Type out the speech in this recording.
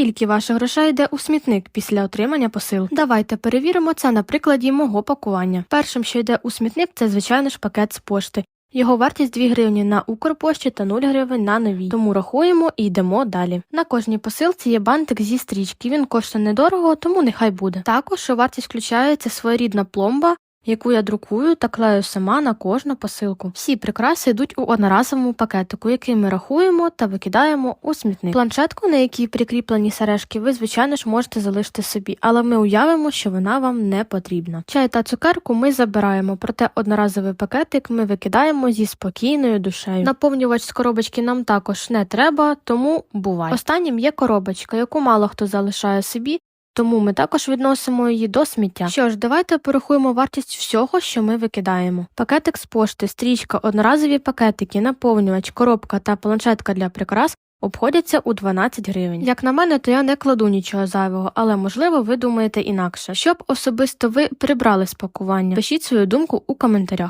Скільки ваших грошей йде у смітник після отримання посилки? Давайте перевіримо це на прикладі мого пакування. Першим, що йде у смітник, це звичайно ж пакет з пошти. Його вартість 2 гривні на Укрпошті та 0 гривень на новій. Тому рахуємо і йдемо далі. На кожній посилці є бантик зі стрічки. Він коштує недорого, тому нехай буде. Також у вартість включається своєрідна пломба. Яку я друкую та клею сама на кожну посилку. Всі прикраси йдуть у одноразовому пакетику, який ми рахуємо та викидаємо у смітник. Планшетку, на якій прикріплені сережки, ви звичайно ж можете залишити собі, але ми уявимо, що вона вам не потрібна. Чай та цукерку ми забираємо, проте одноразовий пакетик ми викидаємо зі спокійною душею. Наповнювач з коробочки нам також не треба, тому бувай. Останнім є коробочка, яку мало хто залишає собі. Тому ми також відносимо її до сміття. Що ж, давайте порахуємо вартість всього, що ми викидаємо. Пакетик з пошти, стрічка, одноразові пакетики, наповнювач, коробка та планшетка для прикрас обходяться у 12 гривень. Як на мене, то я не кладу нічого зайвого, але можливо ви думаєте інакше. Щоб особисто ви прибрали з пакування, пишіть свою думку у коментарях.